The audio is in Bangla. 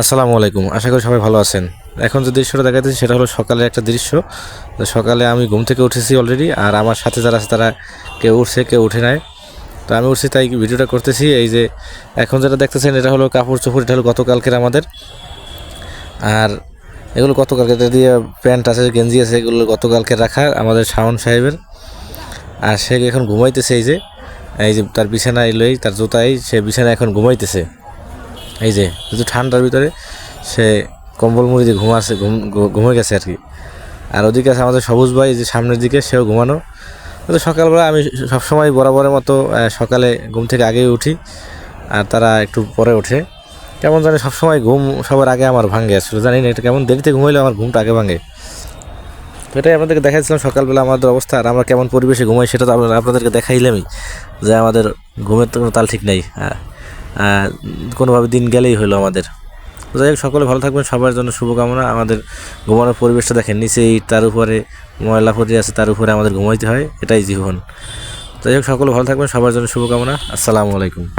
আসসালামু আলাইকুম। আশা করি সবাই ভালো আছেন। এখন যে দৃশ্যটা দেখাতেছি সেটা হলো সকালের একটা দৃশ্য। সকালে আমি ঘুম থেকে উঠেছি অলরেডি আর আমার সাথে যারা আছে তারা কেউ উঠছে, কেউ উঠে নাই। তো আমি উঠছি তাই ভিডিওটা করতেছি। এই যে এখন যেটা দেখতেছেন, এটা হলো কাপড় চোপড়, এটা হলো গতকালকের আমাদের। আর এগুলো গতকালকে, এটা দিয়ে প্যান্ট আছে, গেঞ্জি আছে, এগুলো গতকালকে রাখা আমাদের শাওন সাহেবের। আর সে এখন ঘুমাইতেছে এই যে এই যে তার বিছানা এলোই তার জুতাই সে বিছানা এখন ঘুমাইতেছে। এই যে কিন্তু ঠান্ডার ভিতরে সে কম্বল মুড়ি দিয়ে ঘুমাচ্ছে ঘুম ঘু- ঘুমিয়ে গেছে আর কি। আর ওদিকে আছে আমাদের সবুজ ভাই যে সামনের দিকে সেও ঘুমানো। তো সকালবেলা আমি সবসময় বরাবরের মতো সকালে ঘুম থেকে আগেই উঠি আর তারা একটু পরে ওঠে। কেমন জানি সবসময় ঘুম সবার আগে আমার ভাঙে আসলে জানি না এটা কেমন দেরিতে ঘুমাইলে আমার ঘুমটা আগে ভাঙে তো এটাই আপনাদেরকে দেখাইছিলাম সকালবেলা আমাদের অবস্থা আর আমরা কেমন পরিবেশে ঘুমাই সেটা তো আপনাদেরকে দেখাইলামই যে আমাদের ঘুমের তো কোনো তাল ঠিক নেই আহ, কোনোভাবে দিন গেলেই হলো আমাদের। যাই হোক, সকলে ভালো থাকবেন, সবার জন্য শুভকামনা। আমাদের ঘুমানোর পরিবেশটা দেখেন, নিচেই তার উপরে ময়লা পড়ে আছে, তার উপরে আমাদের ঘুমাইতে হয়, এটাই জীবন। যাই হোক, সকলে ভালো থাকবেন, সবার জন্য শুভকামনা। আসসালামু আলাইকুম।